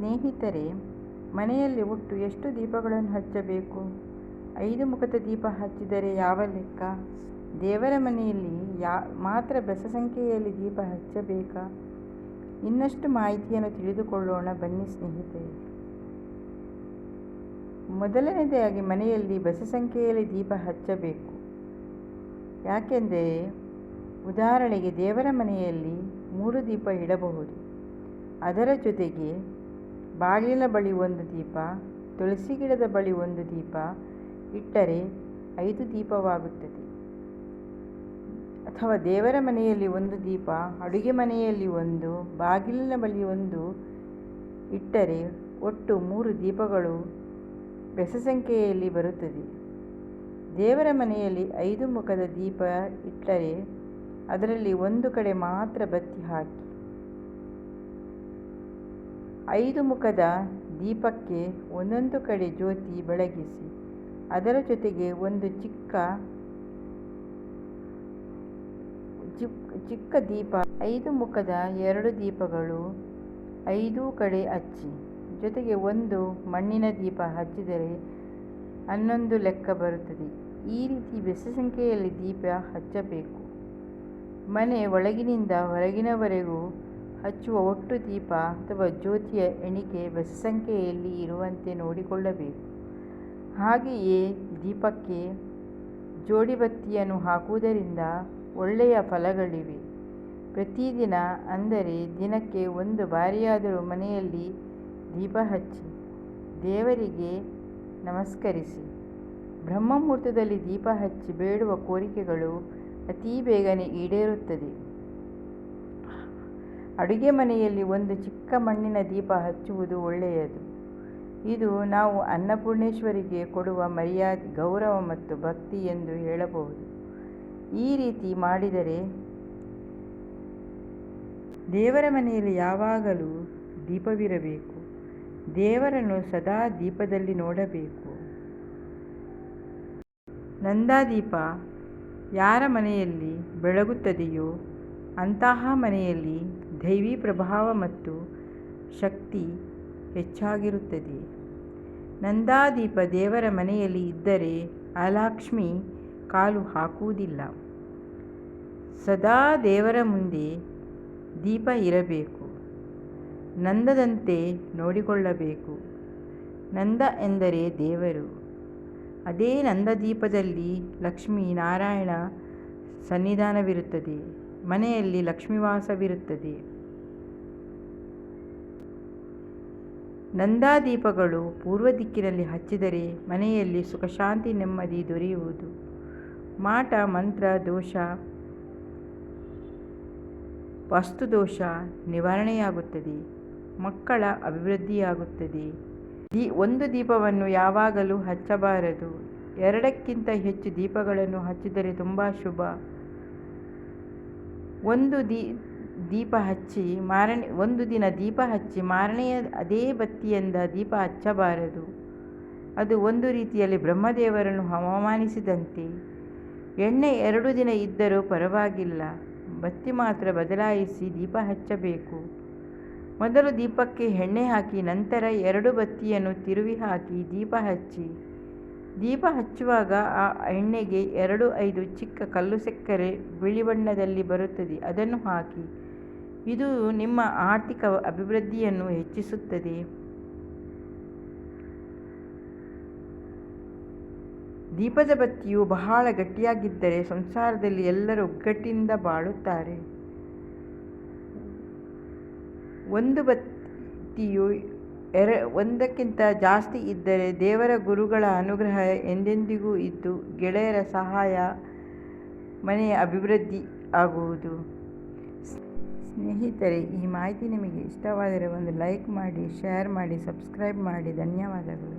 ಸ್ನೇಹಿತರೆ, ಮನೆಯಲ್ಲಿ ಒಟ್ಟು ಎಷ್ಟು ದೀಪಗಳನ್ನು ಹಚ್ಚಬೇಕು? ಐದು ಮುಖದ ದೀಪ ಹಚ್ಚಿದರೆ ಯಾವ ಲೆಕ್ಕ? ದೇವರ ಮನೆಯಲ್ಲಿ ಯಾ, ಮಾತ್ರ ಬೆಸ ಸಂಖ್ಯೆಯಲ್ಲಿ ದೀಪ ಹಚ್ಚಬೇಕಾ? ಇನ್ನಷ್ಟು ಮಾಹಿತಿಯನ್ನು ತಿಳಿದುಕೊಳ್ಳೋಣ ಬನ್ನಿ ಸ್ನೇಹಿತರೆ. ಮೊದಲನೇದಾಗಿ ಮನೆಯಲ್ಲಿ ಬೆಸ ಸಂಖ್ಯೆಯಲ್ಲಿ ದೀಪ ಹಚ್ಚಬೇಕು. ಯಾಕೆಂದರೆ, ಉದಾಹರಣೆಗೆ ದೇವರ ಮನೆಯಲ್ಲಿ ಮೂರು ದೀಪ ಇಡಬಹುದು. ಅದರ ಜೊತೆಗೆ ಬಾಗಿಲಿನ ಬಳಿ ಒಂದು ದೀಪ, ತುಳಸಿ ಗಿಡದ ಬಳಿ ಒಂದು ದೀಪ ಇಟ್ಟರೆ ಐದು ದೀಪವಾಗುತ್ತದೆ. ಅಥವಾ ದೇವರ ಮನೆಯಲ್ಲಿ ಒಂದು ದೀಪ, ಅಡುಗೆ ಮನೆಯಲ್ಲಿ ಒಂದು, ಬಾಗಿಲಿನ ಬಳಿ ಒಂದು ಇಟ್ಟರೆ ಒಟ್ಟು ಮೂರು ದೀಪಗಳು ಬೆಸ ಸಂಖ್ಯೆಯಲ್ಲಿ ಬರುತ್ತದೆ. ದೇವರ ಮನೆಯಲ್ಲಿ ಐದು ಮುಖದ ದೀಪ ಇಟ್ಟರೆ ಅದರಲ್ಲಿ ಒಂದು ಕಡೆ ಮಾತ್ರ ಬತ್ತಿ ಹಾಕಿ ಐದು ಮುಖದ ದೀಪಕ್ಕೆ ಒಂದೊಂದು ಕಡೆ ಜ್ಯೋತಿ ಬೆಳಗಿಸಿ, ಅದರ ಜೊತೆಗೆ ಒಂದು ಚಿಕ್ಕ ಚಿಕ್ಕ ದೀಪ, ಐದು ಮುಖದ ಎರಡು ದೀಪಗಳು ಐದೂ ಕಡೆ ಹಚ್ಚಿ, ಜೊತೆಗೆ ಒಂದು ಮಣ್ಣಿನ ದೀಪ ಹಚ್ಚಿದರೆ ಹನ್ನೊಂದು ಲೆಕ್ಕ ಬರುತ್ತದೆ. ಈ ರೀತಿ ಬೆಸ ಸಂಖ್ಯೆಯಲ್ಲಿ ದೀಪ ಹಚ್ಚಬೇಕು. ಮನೆ ಒಳಗಿನಿಂದ ಹೊರಗಿನವರೆಗೂ ಹಚ್ಚುವ ಒಟ್ಟು ದೀಪ ಅಥವಾ ಜ್ಯೋತಿಯ ಎಣಿಕೆ ಬಸ್ ಸಂಖ್ಯೆಯಲ್ಲಿ ಇರುವಂತೆ ನೋಡಿಕೊಳ್ಳಬೇಕು. ಹಾಗೆಯೇ ದೀಪಕ್ಕೆ ಜೋಡಿ ಬತ್ತಿಯನ್ನು ಹಾಕುವುದರಿಂದ ಒಳ್ಳೆಯ ಫಲಗಳಿವೆ. ಪ್ರತಿದಿನ ಅಂದರೆ ದಿನಕ್ಕೆ ಒಂದು ಬಾರಿಯಾದರೂ ಮನೆಯಲ್ಲಿ ದೀಪ ಹಚ್ಚಿ, ದೇವರಿಗೆ ನಮಸ್ಕರಿಸಿ. ಬ್ರಹ್ಮಮುಹೂರ್ತದಲ್ಲಿ ದೀಪ ಹಚ್ಚಿ ಬೇಡುವ ಕೋರಿಕೆಗಳು ಅತೀ ಬೇಗನೆ ಈಡೇರುತ್ತದೆ. ಅಡುಗೆ ಮನೆಯಲ್ಲಿ ಒಂದು ಚಿಕ್ಕ ಮಣ್ಣಿನ ದೀಪ ಹಚ್ಚುವುದು ಒಳ್ಳೆಯದು. ಇದು ನಾವು ಅನ್ನಪೂರ್ಣೇಶ್ವರಿಗೆ ಕೊಡುವ ಮರ್ಯಾದೆ, ಗೌರವ ಮತ್ತು ಭಕ್ತಿ ಎಂದು ಹೇಳಬಹುದು. ಈ ರೀತಿ ಮಾಡಿದರೆ ದೇವರ ಮನೆಯಲ್ಲಿ ಯಾವಾಗಲೂ ದೀಪವಿರಬೇಕು. ದೇವರನ್ನು ಸದಾ ದೀಪದಲ್ಲಿ ನೋಡಬೇಕು. ನಂದಾದೀಪ, ಯಾರ ಮನೆಯಲ್ಲಿ ಬೆಳಗುತ್ತದೆಯೋ ಅಂತಹ ಮನೆಯಲ್ಲಿ ದೈವಿ ಪ್ರಭಾವ ಮತ್ತು ಶಕ್ತಿ ಹೆಚ್ಚಾಗಿರುತ್ತದೆ. ನಂದಾದೀಪ ದೇವರ ಮನೆಯಲ್ಲಿ ಇದ್ದರೆ ಅಲಕ್ಷ್ಮಿ ಕಾಲು ಹಾಕುವುದಿಲ್ಲ. ಸದಾ ದೇವರ ಮುಂದೆ ದೀಪ ಇರಬೇಕು. ನಂದದಂತೆ ನೋಡಿಕೊಳ್ಳಬೇಕು. ನಂದ ಎಂದರೆ ದೇವರು. ಅದೇ ನಂದದೀಪದಲ್ಲಿ ಲಕ್ಷ್ಮೀ ನಾರಾಯಣ ಸನ್ನಿಧಾನವಿರುತ್ತದೆ. ಮನೆಯಲ್ಲಿ ಲಕ್ಷ್ಮೀವಾಸವಿರುತ್ತದೆ. ನಂದಾದೀಪಗಳು ಪೂರ್ವ ದಿಕ್ಕಿನಲ್ಲಿ ಹಚ್ಚಿದರೆ ಮನೆಯಲ್ಲಿ ಸುಖಶಾಂತಿ ನೆಮ್ಮದಿ ದೊರೆಯುವುದು. ಮಾಟ, ಮಂತ್ರ, ದೋಷ, ವಾಸ್ತುದೋಷ ನಿವಾರಣೆಯಾಗುತ್ತದೆ. ಮಕ್ಕಳ ಅಭಿವೃದ್ಧಿಯಾಗುತ್ತದೆ. ಈ ಒಂದು ದೀಪವನ್ನು ಯಾವಾಗಲೂ ಹಚ್ಚಬಾರದು. ಎರಡಕ್ಕಿಂತ ಹೆಚ್ಚು ದೀಪಗಳನ್ನು ಹಚ್ಚಿದರೆ ತುಂಬ ಶುಭ. ಒಂದು ದೀ ದೀಪ ಹಚ್ಚಿ ಮಾರನೆ, ಒಂದು ದಿನ ದೀಪ ಹಚ್ಚಿ ಮಾರನೆಯ ಅದೇ ಬತ್ತಿಯಿಂದ ದೀಪ ಹಚ್ಚಬಾರದು. ಅದು ಒಂದು ರೀತಿಯಲ್ಲಿ ಬ್ರಹ್ಮದೇವರನ್ನು ಅವಮಾನಿಸಿದಂತೆ. ಎಣ್ಣೆ ಎರಡು ದಿನ ಇದ್ದರೂ ಪರವಾಗಿಲ್ಲ. ಬತ್ತಿ ಮಾತ್ರ ಬದಲಾಯಿಸಿ ದೀಪ ಹಚ್ಚಬೇಕು. ಮೊದಲು ದೀಪಕ್ಕೆ ಎಣ್ಣೆ ಹಾಕಿ, ನಂತರ ಎರಡು ಬತ್ತಿಯನ್ನು ತಿರುವಿ ಹಾಕಿ ದೀಪ ಹಚ್ಚಿ. ದೀಪ ಹಚ್ಚುವಾಗ ಆ ಎಣ್ಣೆಗೆ ಎರಡು, ಐದು ಚಿಕ್ಕ ಕಲ್ಲು ಸಕ್ಕರೆ ಬಿಳಿ ಬಣ್ಣದಲ್ಲಿ ಬರುತ್ತದೆ. ಅದನ್ನು ಹಾಕಿ ಇದು ನಿಮ್ಮ ಆರ್ಥಿಕ ಅಭಿವೃದ್ಧಿಯನ್ನು ಹೆಚ್ಚಿಸುತ್ತದೆ. ದೀಪದ ಬತ್ತಿಯು ಬಹಳ ಗಟ್ಟಿಯಾಗಿದ್ದರೆ ಸಂಸಾರದಲ್ಲಿ ಎಲ್ಲರೂ ಒಗ್ಗಟ್ಟಿನಿಂದ ಬಾಳುತ್ತಾರೆ. ಒಂದು ಬತ್ತಿಯು ಎರ, ಒಂದಕ್ಕಿಂತ ಜಾಸ್ತಿ ಇದ್ದರೆ ದೇವರ ಗುರುಗಳ ಅನುಗ್ರಹ ಎಂದೆಂದಿಗೂ ಇದ್ದು ಗೆಳೆಯರ ಸಹಾಯ, ಮನೆಯ ಅಭಿವೃದ್ಧಿ ಆಗುವುದು. ಸ್ನೇಹಿತರೆ ಈ ಮಾಹಿತಿ ನಿಮಗೆ ಇಷ್ಟವಾದರೆ ಒಂದು ಲೈಕ್ ಮಾಡಿ ಶೇರ್ ಮಾಡಿ ಸಬ್ಸ್ಕ್ರೈಬ್ ಮಾಡಿ. ಧನ್ಯವಾದಗಳು.